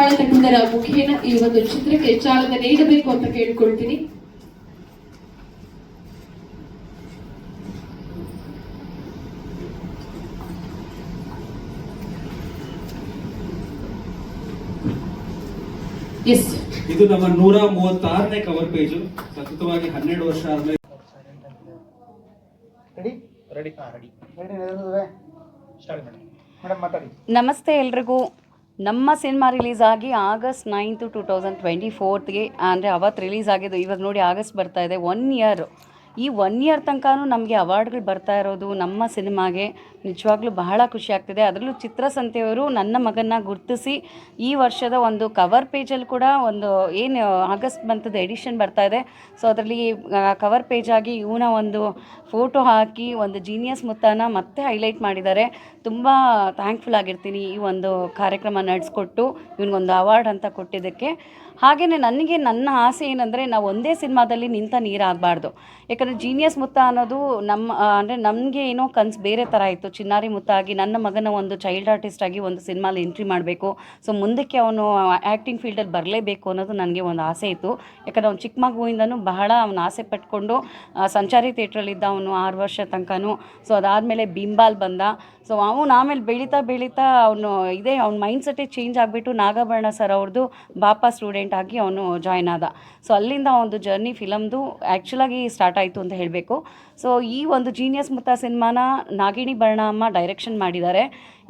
ಪಾಲಕರ ಮುಖೇನ ಈ ಒಂದು ಚಿತ್ರಕ್ಕೆ ಚಾಲನೆ ನೀಡಬೇಕು ಅಂತ ಕೇಳ್ಕೊಳ್ತೀನಿ. ಎಸ್ ಇದು ನಮ್ಮ ನೂರ ಮೂವತ್ತಾರನೇ ಕವರ್ ಪೇಜು ಸತತವಾಗಿ ಹನ್ನೆರಡು ವರ್ಷ ಆದ್ಮೇಲೆ ready ready ready ready start ಮಾಡಿ. ಮೇಡಮ್ ಮಾತಾಡಿ. ನಮಸ್ತೆ ಎಲ್ರಿಗೂ. ನಮ್ಮ ಸಿನಿಮಾ ರಿಲೀಸ್ ಆಗಿ August ninth two thousand twenty ಫೋರ್ತ್ಗೆ, ಅಂದರೆ ಅವತ್ತು ರಿಲೀಸ್ ಆಗಿದ್ದು ಇವಾಗ ನೋಡಿ ಆಗಸ್ಟ್ ಬರ್ತಾ ಇದೆ ಒನ್ ಇಯರ್ ಈ ಒನ್ ಇಯರ್ ತನಕನೂ ನಮಗೆ ಅವಾರ್ಡ್ಗಳು ಬರ್ತಾ ಇರೋದು ನಮ್ಮ ಸಿನಿಮಾಗೆ ನಿಜವಾಗ್ಲೂ ಬಹಳ ಖುಷಿ ಆಗ್ತಿದೆ. ಅದರಲ್ಲೂ ಚಿತ್ರಸಂತೆಯವರು ನನ್ನ ಮಗನ್ನ ಗುರ್ತಿಸಿ ಈ ವರ್ಷದ ಒಂದು ಕವರ್ ಪೇಜಲ್ಲಿ ಕೂಡ ಒಂದು ಏನು ಆಗಸ್ಟ್ ಮಂತದ ಎಡಿಷನ್ ಬರ್ತಾ ಇದೆ. ಸೊ ಅದರಲ್ಲಿ ಕವರ್ ಪೇಜಾಗಿ ಇವನ ಒಂದು ಫೋಟೋ ಹಾಕಿ ಒಂದು ಜೀನಿಯಸ್ ಮುತ್ತಾನ ಮತ್ತೆ ಹೈಲೈಟ್ ಮಾಡಿದ್ದಾರೆ. ತುಂಬ ಥ್ಯಾಂಕ್ಫುಲ್ ಆಗಿರ್ತೀನಿ ಈ ಒಂದು ಕಾರ್ಯಕ್ರಮ ನಡೆಸ್ಕೊಟ್ಟು, ಇವನಿಗೊಂದು ಅವಾರ್ಡ್ ಅಂತ ಕೊಟ್ಟಿದ್ದಕ್ಕೆ. ಹಾಗೆಯೇ ನನಗೆ ನನ್ನ ಆಸೆ ಏನಂದರೆ ನಾವು ಒಂದೇ ಸಿನಿಮಾದಲ್ಲಿ ನಿಂತ ನೀರಾಗಬಾರ್ದು. ಯಾಕಂದರೆ ಜೀನಿಯಸ್ ಮುತ್ತ ಅನ್ನೋದು ನಮ್ಮ ಅಂದರೆ ನಮಗೆ ಏನೋ ಕನ್ಸು ಬೇರೆ ಥರ ಇತ್ತು. ಚಿನ್ನಾರಿ ಮುತ್ತ ಆಗಿ ನನ್ನ ಮಗನ ಒಂದು ಚೈಲ್ಡ್ ಆರ್ಟಿಸ್ಟ್ ಆಗಿ ಒಂದು ಸಿನಿಮಾಲಿ ಎಂಟ್ರಿ ಮಾಡಬೇಕು. ಸೊ ಮುಂದಕ್ಕೆ ಅವನು ಆ್ಯಕ್ಟಿಂಗ್ ಫೀಲ್ಡಲ್ಲಿ ಬರಲೇಬೇಕು ಅನ್ನೋದು ನನಗೆ ಒಂದು ಆಸೆ ಇತ್ತು. ಯಾಕಂದರೆ ಅವ್ನು ಚಿಕ್ಕ ಮಗುವಿಂದನೂ ಬಹಳ ಅವನು ಆಸೆ ಪಟ್ಕೊಂಡು ಸಂಚಾರಿ ಥಿಯೇಟ್ರಲ್ಲಿದ್ದ ಅವನು ಆರು ವರ್ಷ ತನಕನೂ ಸೊ ಅದಾದಮೇಲೆ ಬಿಂಬಾಲ್ ಬಂದ. ಸೊ ಅವನು ಆಮೇಲೆ ಬೆಳೀತಾ ಬೆಳೀತಾ ಅವನು, ಇದೇ ಅವ್ನ ಮೈಂಡ್ ಸೆಟ್ಟೇ ಚೇಂಜ್ ಆಗಿಬಿಟ್ಟು ನಾಗಾಭರಣ ಸರ್ ಅವ್ರದ್ದು ಬಾಪಾ ಸ್ಟೂಡೆಂಟ್ ಆಗಿ ಅವನು ಜಾಯ್ನ್ ಆದ. ಸೊ ಅಲ್ಲಿಂದ ಒಂದು ಜರ್ನಿ ಫಿಲಮ್ದು ಆ್ಯಕ್ಚುಲಾಗಿ ಸ್ಟಾರ್ಟ್ ಆಯಿತು ಅಂತ ಹೇಳಬೇಕು. ಸೊ ಈ ಒಂದು ಜೀನಿಯಸ್ ಮುತ್ತ ಸಿನಿಮಾನ ನಾಗಿಣಿ ಬರ್ಣಮ್ಮ ಡೈರೆಕ್ಷನ್ ಮಾಡಿದ್ದಾರೆ.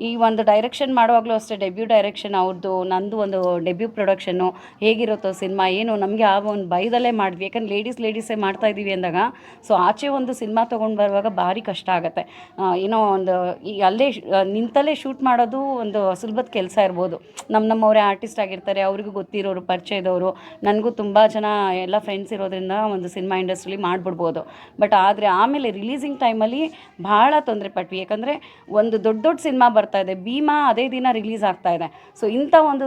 ಈ ಒಂದು ಡೈರೆಕ್ಷನ್ ಮಾಡುವಾಗಲೂ ಅಷ್ಟೇ ಡೆಬ್ಯೂ ಡೈರೆಕ್ಷನ್ ಅವ್ರದ್ದು ನಂದು ಒಂದು ಡೆಬ್ಯೂ ಪ್ರೊಡಕ್ಷನ್ನು ಹೇಗಿರುತ್ತೋ ಸಿನಿಮಾ ಏನು ನಮಗೆ ಆ ಒಂದು ಭಯದಲ್ಲೇ ಮಾಡಿದ್ವಿ. ಯಾಕಂದ್ರೆ ಲೇಡೀಸ್ ಲೇಡೀಸೇ ಮಾಡ್ತಾ ಇದ್ದೀವಿ ಅಂದಾಗ ಸೊ ಆಚೆ ಒಂದು ಸಿನಿಮಾ ತೊಗೊಂಡು ಬರುವಾಗ ಭಾರಿ ಕಷ್ಟ ಆಗುತ್ತೆ. ಏನೋ ಒಂದು ಈ ಅಲ್ಲೇ ನಿಂತಲೇ ಶೂಟ್ ಮಾಡೋದು ಒಂದು ಸುಲಭದ ಕೆಲಸ ಇರ್ಬೋದು. ನಮ್ಮ ನಮ್ಮವರೇ ಆರ್ಟಿಸ್ಟ್ ಆಗಿರ್ತಾರೆ, ಅವ್ರಿಗೂ ಗೊತ್ತಿರೋರು ಪರಿಚಯದವರು. ನನಗೂ ತುಂಬ ಜನ ಎಲ್ಲ ಫ್ರೆಂಡ್ಸ್ ಇರೋದ್ರಿಂದ ಒಂದು ಸಿನಿಮಾ ಇಂಡಸ್ಟ್ರಿಲಿ ಮಾಡಿಬಿಡ್ಬೋದು. ಬಟ್ ಆದರೆ ಆಮೇಲೆ ರಿಲೀಸಿಂಗ್ ಟೈಮಲ್ಲಿ ಭಾಳ ತೊಂದರೆ ಪಟ್ವಿ. ಯಾಕಂದರೆ ಒಂದು ದೊಡ್ಡ ದೊಡ್ಡ ಸಿನಿಮಾ ಬರ್ತಾ ಇದೆ. ಭೀಮಾ ಅದೇ ದಿನ ರಿಲೀಸ್ ಆಗ್ತಾ ಇದೆ. ಸೊ ಇಂಥ ಒಂದು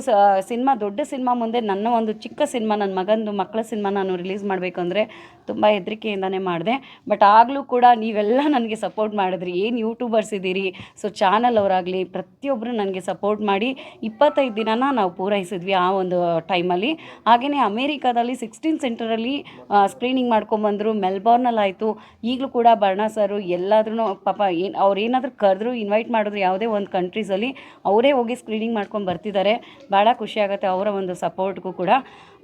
ಸಿನಿಮಾ ದೊಡ್ಡ ಸಿನಿಮಾ ಮುಂದೆ ನನ್ನ ಒಂದು ಚಿಕ್ಕ ಸಿನಿಮಾ ನನ್ನ ಮಗಂದು ಮಕ್ಕಳ ಸಿನಿಮಾ ನಾನು ರಿಲೀಸ್ ಮಾಡಬೇಕು ಅಂದರೆ ತುಂಬ ಹೆದರಿಕೆಯಿಂದನೇ ಮಾಡಿದೆ. ಬಟ್ ಆಗಲೂ ಕೂಡ ನೀವೆಲ್ಲ ನನಗೆ ಸಪೋರ್ಟ್ ಮಾಡಿದ್ರಿ. ಏನು ಯೂಟ್ಯೂಬರ್ಸ್ ಇದ್ದೀರಿ ಸೊ ಚಾನಲ್ ಅವರಾಗಲಿ ಪ್ರತಿಯೊಬ್ಬರು ನನಗೆ ಸಪೋರ್ಟ್ ಮಾಡಿ ಇಪ್ಪತ್ತೈದು ದಿನನ ನಾವು ಪೂರೈಸಿದ್ವಿ ಆ ಒಂದು ಟೈಮಲ್ಲಿ ಹಾಗೆಯೇ ಅಮೇರಿಕಾದಲ್ಲಿ ಸಿಕ್ಸ್ಟೀನ್ ಸೆಂಟರಲ್ಲಿ ಸ್ಕ್ರೀನಿಂಗ್ ಮಾಡ್ಕೊಂಬಂದರು ಮೆಲ್ಬೋರ್ನಲ್ಲಿ ಆಯಿತು ಈಗಲೂ ಕೂಡ ಬರ್ಣ ಸರು ಎಲ್ಲಾದ್ರೂ ಪಾಪ ಏನು, ಅವ್ರು ಏನಾದರೂ ಕರೆದ್ರು ಇನ್ವೈಟ್ ಮಾಡಿದ್ರು ಯಾವುದೇ ಒಂದು ಕಂಟ್ರೀಸಲ್ಲಿ ಅವರೇ ಹೋಗಿ ಸ್ಕ್ರೀನಿಂಗ್ ಮಾಡ್ಕೊಂಡು ಬರ್ತಿದ್ದಾರೆ ಭಾಳ ಖುಷಿ ಆಗುತ್ತೆ ಅವರ ಒಂದು ಸಪೋರ್ಟ್ಗೂ ಕೂಡ.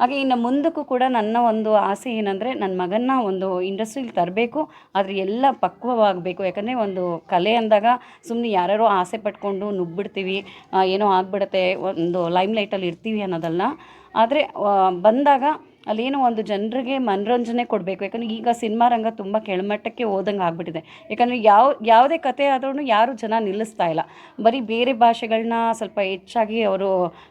ಹಾಗೆ ಇನ್ನು ಮುಂದಕ್ಕೂ ಕೂಡ ನನ್ನ ಒಂದು ಆಸೆ ಏನಂದರೆ ನನ್ನ ಮಗನ್ನ ಒಂದು ಇಂಡಸ್ಟ್ರೀಲಿ ತರಬೇಕು. ಆದರೆ ಎಲ್ಲ ಪಕ್ವವಾಗಬೇಕು. ಯಾಕಂದರೆ ಒಂದು ಕಲೆ ಅಂದಾಗ ಸುಮ್ಮನೆ ಯಾರ್ಯಾರೋ ಆಸೆ ಪಟ್ಕೊಂಡು ನುಗ್ಬಿಡ್ತೀವಿ. ಏನೋ ಆಗ್ಬಿಡುತ್ತೆ, ಒಂದು ಲೈಮ್ ಲೈಟಲ್ಲಿ ಇರ್ತೀವಿ ಅನ್ನೋದಲ್ಲ. ಆದರೆ ಬಂದಾಗ ಅಲ್ಲೇನೋ ಒಂದು ಜನರಿಗೆ ಮನರಂಜನೆ ಕೊಡಬೇಕು. ಯಾಕಂದರೆ ಈಗ ಸಿನಿಮಾ ರಂಗ ತುಂಬ ಕೆಳಮಟ್ಟಕ್ಕೆ ಹೋದಂಗೆ ಆಗ್ಬಿಟ್ಟಿದೆ. ಯಾಕಂದರೆ ಯಾವ, ಯಾವುದೇ ಕತೆ ಆದ್ರೂ ಯಾರು ಜನ ನಿಲ್ಲಿಸ್ತಾ ಇಲ್ಲ. ಬರೀ ಬೇರೆ ಭಾಷೆಗಳನ್ನ ಸ್ವಲ್ಪ ಹೆಚ್ಚಾಗಿ ಅವರು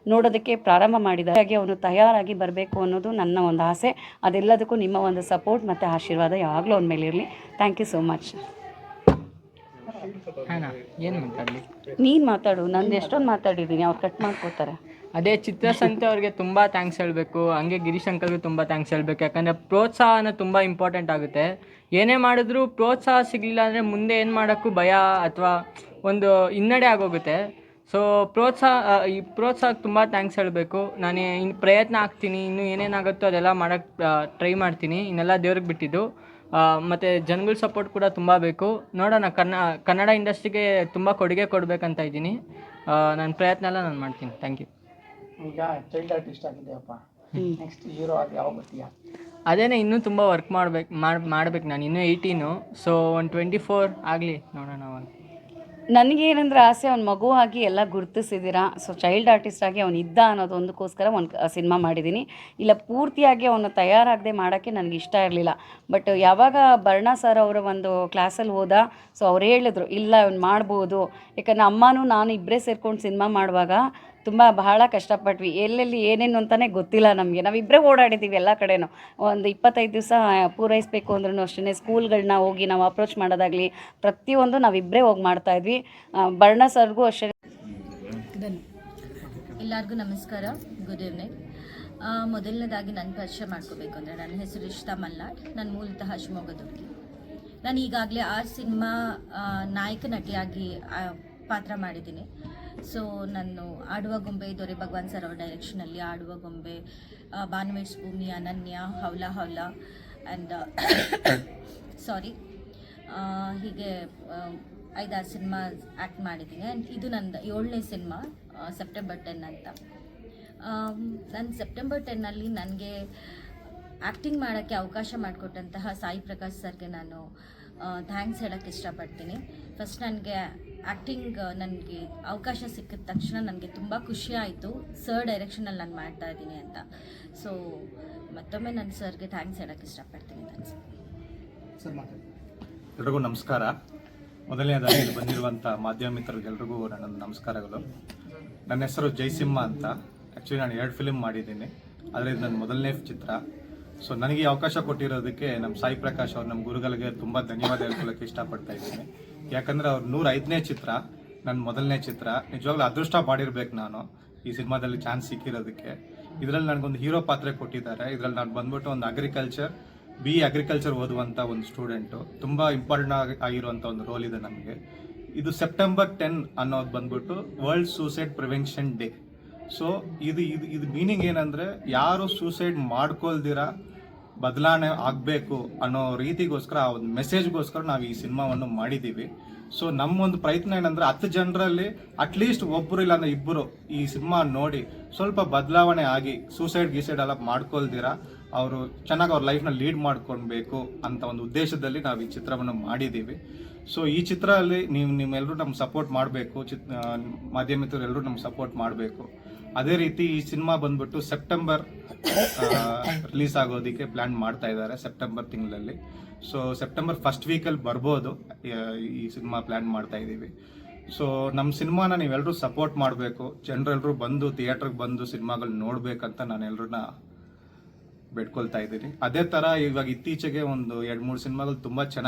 ನೋಡೋದಕ್ಕೆ ಪ್ರಾರಂಭ ಮಾಡಿದ್ದಾರೆ. ಹಾಗೆ ಅವನು ತಯಾರಾಗಿ ಬರಬೇಕು ಅನ್ನೋದು ನನ್ನ ಒಂದು ಆಸೆ. ಅದೆಲ್ಲದಕ್ಕೂ ನಿಮ್ಮ ಒಂದು ಸಪೋರ್ಟ್ ಮತ್ತು ಆಶೀರ್ವಾದ ಯಾವಾಗಲೂ ಅವನ ಮೇಲೆ ಇರಲಿ. Thank you so much. ಹಾಂ ಏನು ಮಾತಾಡಲಿ? ನೀನು ಮಾತಾಡು ನಂದು ಎಷ್ಟೊಂದು ಮಾತಾಡಿದ್ದೀನಿ ಅವ್ರು ಕಟ್ ಮಾಡ್ಕೋತಾರೆ. ಅದೇ ಚಿತ್ರಸಂತೆ ಅವ್ರಿಗೆ ತುಂಬ ಥ್ಯಾಂಕ್ಸ್ ಹೇಳಬೇಕು ಹಂಗೆ ಗಿರೀಶ್ ಅಂಕಲ್ಗೆ ತುಂಬ ಥ್ಯಾಂಕ್ಸ್ ಹೇಳಬೇಕು ಯಾಕಂದರೆ ಪ್ರೋತ್ಸಾಹನ ತುಂಬ ಇಂಪಾರ್ಟೆಂಟ್ ಆಗುತ್ತೆ. ಏನೇ ಮಾಡಿದ್ರೂ ಪ್ರೋತ್ಸಾಹ ಸಿಗಲಿಲ್ಲ ಅಂದರೆ ಮುಂದೆ ಏನು ಮಾಡೋಕ್ಕೂ ಭಯ ಅಥವಾ ಒಂದು ಹಿನ್ನಡೆ ಆಗೋಗುತ್ತೆ. ಸೊ ಪ್ರೋತ್ಸಾಹ ಈ ಪ್ರೋತ್ಸಾಹಕ್ಕೆ ತುಂಬ ಥ್ಯಾಂಕ್ಸ್ ಹೇಳಬೇಕು. ನಾನು ಇನ್ನು ಪ್ರಯತ್ನ ಆಗ್ತೀನಿ ಇನ್ನು ಏನೇನಾಗುತ್ತೋ ಅದೆಲ್ಲ ಮಾಡೋಕ್ಕೆ ಟ್ರೈ ಮಾಡ್ತೀನಿ ಇನ್ನೆಲ್ಲ ದೇವ್ರಿಗೆ ಬಿಟ್ಟಿದ್ದು. ಮತ್ತು ಜನಗಳ ಸಪೋರ್ಟ್ ಕೂಡ ತುಂಬ ಬೇಕು. ನೋಡೋಣ ಕನ್ನ ಕನ್ನಡ ಇಂಡಸ್ಟ್ರಿಗೆ ತುಂಬ ಕೊಡುಗೆ ಕೊಡಬೇಕಂತ ಇದ್ದೀನಿ. ನನ್ನ ಪ್ರಯತ್ನ ಎಲ್ಲ ನಾನು ಮಾಡ್ತೀನಿ. ಥ್ಯಾಂಕ್ ಯು ಈಗ ಚೈಲ್ಡ್ ಆರ್ಟಿಸ್ಟ್ ಆಗಿದೆಯಪ್ಪ. ನೆಕ್ಸ್ಟ್ ಹೀರೋ ಆಗಿ ಯಾವ ಬರ್ತೀಯ? ಅದೇನೇ ಇನ್ನೂ ತುಂಬ ವರ್ಕ್ ಮಾಡ್ಬೇಕು ಮಾಡಿ ಮಾಡ್ಬೇಕು ನಾನು. ಇನ್ನೂ ಏಯ್ಟೀನು ಸೊ ಒಂದು ಟ್ವೆಂಟಿ ಫೋರ್ ಆಗಲಿ ನೋಡೋಣ ಅವಾಗ ನನಗೇನಂದ್ರೆ ಆಸೆ, ಅವ್ನ ಮಗು ಆಗಿ ಎಲ್ಲ ಗುರುತಿಸಿದ್ದೀರಾ? ಸೊ ಚೈಲ್ಡ್ ಆರ್ಟಿಸ್ಟ್ ಆಗಿ ಅವ್ನು ಇದ್ದ ಅನ್ನೋದೊಂದಕ್ಕೋಸ್ಕರ ಒಂದು ಸಿನಿಮಾ ಮಾಡಿದ್ದೀನಿ. ಇಲ್ಲ, ಪೂರ್ತಿಯಾಗಿ ಅವನು ತಯಾರಾಗದೆ ಮಾಡೋಕ್ಕೆ ನನಗೆ ಇಷ್ಟ ಇರಲಿಲ್ಲ. ಬಟ್ ಯಾವಾಗ ಬರ್ಣ ಸರ್ ಅವರ ಒಂದು ಕ್ಲಾಸಲ್ಲಿ ಹೋದ ಸೊ ಅವ್ರು ಹೇಳಿದ್ರು, ಇಲ್ಲ ಅವ್ನು ಮಾಡ್ಬೋದು. ಯಾಕಂದ್ರೆ ಅಮ್ಮನೂ ನಾನು ಇಬ್ಬರೇ ಸೇರ್ಕೊಂಡು ಸಿನಿಮಾ ಮಾಡುವಾಗ ತುಂಬ ಬಹಳ ಕಷ್ಟಪಟ್ವಿ. ಎಲ್ಲೆಲ್ಲಿ ಏನೇನು ಅಂತಲೇ ಗೊತ್ತಿಲ್ಲ ನಮಗೆ. ನಾವಿಬ್ಬರೇ ಓಡಾಡಿದ್ದೀವಿ ಎಲ್ಲ ಕಡೆನೂ. ಒಂದು ಇಪ್ಪತ್ತೈದು ದಿವಸ ಪೂರೈಸಬೇಕು ಅಂದ್ರೂ ಅಷ್ಟೇ ಸ್ಕೂಲ್ಗಳನ್ನ ಹೋಗಿ ನಾವು ಅಪ್ರೋಚ್ ಮಾಡೋದಾಗಲಿ ಪ್ರತಿಯೊಂದು ನಾವಿಬ್ಬರೇ ಹೋಗಿ ಮಾಡ್ತಾಯಿದ್ವಿ ಬರ್ಣ ಸರ್ಗೂ ಅಷ್ಟೇ. ಎಲ್ಲರಿಗೂ ನಮಸ್ಕಾರ. Good evening. ಮೊದಲನೇದಾಗಿ ನನ್ನ ಪರಿಚಯ ಮಾಡ್ಕೋಬೇಕು ಅಂದರೆ ನನ್ನ ಹೆಸರು ರಿಷ್ತಾ ಮಲ್ನಾಡ್ ನಾನು ಮೂಲತಃ ಶಿವಮೊಗ್ಗದವ್ರಿಗೆ. ನಾನು ಈಗಾಗಲೇ ಆ ಸಿನಿಮಾ ನಾಯಕ ನಟಿಯಾಗಿ ಪಾತ್ರ ಮಾಡಿದ್ದೀನಿ. ಸೊ ನಾನು ಆಡುವ ಗೊಂಬೆ ದೊರೆ ಭಗವಾನ್ ಸರ್ ಅವ್ರ ಡೈರೆಕ್ಷನಲ್ಲಿ ಆಡುವ ಗೊಂಬೆ ಆ, ಭೂಮಿ ಅನನ್ಯ ಹೌಲ ಹೌಲ ಆ್ಯಂಡ್ ಸಾರಿ ಹೀಗೆ ಐದಾರು ಸಿನಿಮಾ ಆ್ಯಕ್ಟ್ ಮಾಡಿದ್ದೀನಿ. ಆ್ಯಂಡ್ ಇದು ನಂದು ಏಳನೇ ಸಿನಿಮಾ ಸೆಪ್ಟೆಂಬರ್ ಟೆನ್ ಅಂತ. ನಾನು ಸೆಪ್ಟೆಂಬರ್ ಟೆನ್ನಲ್ಲಿ ನನಗೆ ಆ್ಯಕ್ಟಿಂಗ್ ಮಾಡೋಕ್ಕೆ ಅವಕಾಶ ಮಾಡಿಕೊಟ್ಟಂತಹ ಸಾಯಿ ಪ್ರಕಾಶ್ ಸರ್ಗೆ ನಾನು ಥ್ಯಾಂಕ್ಸ್ ಹೇಳೋಕ್ಕೆ ಇಷ್ಟಪಡ್ತೀನಿ. ಫಸ್ಟ್ ನನಗೆ ಆ್ಯಕ್ಟಿಂಗ್ ನನಗೆ ಅವಕಾಶ ಸಿಕ್ಕಿದ ತಕ್ಷಣ ನನಗೆ ತುಂಬ ಖುಷಿ ಆಯಿತು. ಸರ್ ಡೈರೆಕ್ಷನಲ್ಲಿ ನಾನು ಮಾಡ್ತಾ ಇದ್ದೀನಿ ಅಂತ. ಸೊ ಮತ್ತೊಮ್ಮೆ ನಾನು ಸರ್ಗೆ ಥ್ಯಾಂಕ್ಸ್ ಹೇಳೋಕ್ಕೆ ಇಷ್ಟಪಡ್ತೀನಿ ಥ್ಯಾಂಕ್ಸ್ ಎಲ್ರಿಗೂ ನಮಸ್ಕಾರ. ಮೊದಲನೇದಾಗಿ ಇಲ್ಲಿ ಬಂದಿರುವಂಥ ಮಾಧ್ಯಮ ಮಿತ್ರರಿಗೆಲ್ರಿಗೂ ನನ್ನ ನಮಸ್ಕಾರಗಳು. ನನ್ನ ಹೆಸರು ಜಯಸಿಂಹ ಅಂತ. ಆ್ಯಕ್ಚುಲಿ ನಾನು ಎರಡು ಫಿಲ್ಮ್ ಮಾಡಿದ್ದೀನಿ. ಆದರೆ ಇದು ನನ್ನ ಮೊದಲನೇ ಚಿತ್ರ. ಸೊ ನನಗೆ ಅವಕಾಶ ಕೊಟ್ಟಿರೋದಕ್ಕೆ ನಮ್ಮ ಸಾಯಿ ಪ್ರಕಾಶ್ ಅವ್ರು ನಮ್ಮ ಗುರುಗಳಿಗೆ ತುಂಬ ಧನ್ಯವಾದ ಹೇಳ್ಕೊಳ್ಳೋಕೆ ಇಷ್ಟಪಡ್ತಾ ಇದ್ದೀನಿ. ಯಾಕಂದರೆ ಅವ್ರ ನೂರ ಐದನೇ ಚಿತ್ರ, ನನ್ನ ಮೊದಲನೇ ಚಿತ್ರ, ನಿಜವಾಗ್ಲೂ ಅದೃಷ್ಟ ಮಾಡಿರ್ಬೇಕು ನಾನು ಈ ಸಿನಿಮಾದಲ್ಲಿ ಚಾನ್ಸ್ ಸಿಕ್ಕಿರೋದಕ್ಕೆ. ಇದರಲ್ಲಿ ನನಗೊಂದು ಹೀರೋ ಪಾತ್ರ ಕೊಟ್ಟಿದ್ದಾರೆ. ಇದರಲ್ಲಿ ನಾನು ಬಂದ್ಬಿಟ್ಟು ಒಂದು ಅಗ್ರಿಕಲ್ಚರ್ ಬಿ ಅಗ್ರಿಕಲ್ಚರ್ ಓದುವಂಥ ಒಂದು ಸ್ಟೂಡೆಂಟು ತುಂಬ ಇಂಪಾರ್ಟೆಂಟ್ ಆಗಿ ಆಗಿರುವಂಥ ಒಂದು ರೋಲ್ ಇದೆ ನಮಗೆ ಇದು ಸೆಪ್ಟೆಂಬರ್ ಟೆನ್ ಅನ್ನೋದು ಬಂದ್ಬಿಟ್ಟು world suicide prevention day so ಇದು ಇದು ಇದು ಮೀನಿಂಗ್ ಏನಂದರೆ ಯಾರು ಸೂಸೈಡ್ ಮಾಡ್ಕೊಳ್ದಿರ ಬದಲಾವಣೆ ಆಗಬೇಕು ಅನ್ನೋ ರೀತಿಗೋಸ್ಕರ, ಆ ಒಂದು ಮೆಸೇಜ್ಗೋಸ್ಕರ ನಾವು ಈ ಸಿನಿಮಾವನ್ನು ಮಾಡಿದ್ದೀವಿ. ಸೊ ನಮ್ಮ ಒಂದು ಪ್ರಯತ್ನ ಏನಂದ್ರೆ ಹತ್ತು ಜನರಲ್ಲಿ ಅಟ್ಲೀಸ್ಟ್ ಒಬ್ಬರು ಇಲ್ಲಾಂದ್ರೆ ಇಬ್ಬರು ಈ ಸಿನಿಮಾ ನೋಡಿ ಸ್ವಲ್ಪ ಬದಲಾವಣೆ ಆಗಿ ಸೂಸೈಡ್ ಗೀಸೈಡ್ ಎಲ್ಲ ಮಾಡ್ಕೊಳ್ದಿರ, ಅವರು ಚೆನ್ನಾಗಿ ಅವ್ರ ಲೈಫ್ನ ಲೀಡ್ ಮಾಡ್ಕೊಳ್ಬೇಕು ಅಂತ ಒಂದು ಉದ್ದೇಶದಲ್ಲಿ ನಾವು ಈ ಚಿತ್ರವನ್ನು ಮಾಡಿದ್ದೀವಿ. ಸೊ ಈ ಚಿತ್ರದಲ್ಲಿ ನೀವು ನಿಮ್ಮೆಲ್ಲರೂ ನಮ್ಗೆ ಸಪೋರ್ಟ್ ಮಾಡಬೇಕು, ಚಿತ್ ಮಾಧ್ಯಮಿತರು ಎಲ್ಲರೂ ನಮ್ಗೆ ಸಪೋರ್ಟ್ ಮಾಡಬೇಕು. ಅದೇ ರೀತಿ ಈ ಸಿನಿಮಾ ಬಂದ್ಬಿಟ್ಟು ಸೆಪ್ಟೆಂಬರ್ ರಿಲೀಸ್ ಆಗೋದಿಕ್ಕೆ ಪ್ಲಾನ್ ಮಾಡ್ತಾ ಇದ್ದಾರೆ ಸೆಪ್ಟೆಂಬರ್ ತಿಂಗಳಲ್ಲಿ. ಸೊ ಸೆಪ್ಟೆಂಬರ್ ಫಸ್ಟ್ ವೀಕಲ್ಲಿ ಬರ್ಬೋದು, ಈ ಸಿನಿಮಾ ಪ್ಲಾನ್ ಮಾಡ್ತಾ ಇದ್ದೀವಿ. ಸೊ ನಮ್ಮ ಸಿನಿಮಾನ ನೀವೆಲ್ಲರೂ ಸಪೋರ್ಟ್ ಮಾಡಬೇಕು ಜನರೆಲ್ಲರೂ ಬಂದು ಥಿಯೇಟ್ರಿಗೆ ಬಂದು ಸಿನಿಮಾಗಳು ನೋಡ್ಬೇಕಂತ ನಾನು ಎಲ್ಲರನ್ನ ಬೇಡ್ಕೊಳ್ತಾ ಇದ್ದೀನಿ. ಅದೇ ಥರ ಇವಾಗ ಇತ್ತೀಚೆಗೆ ಒಂದು ಎರಡು ಮೂರು ಸಿನಿಮಾಗಳು ತುಂಬ ಚೆನ್ನಾಗಿ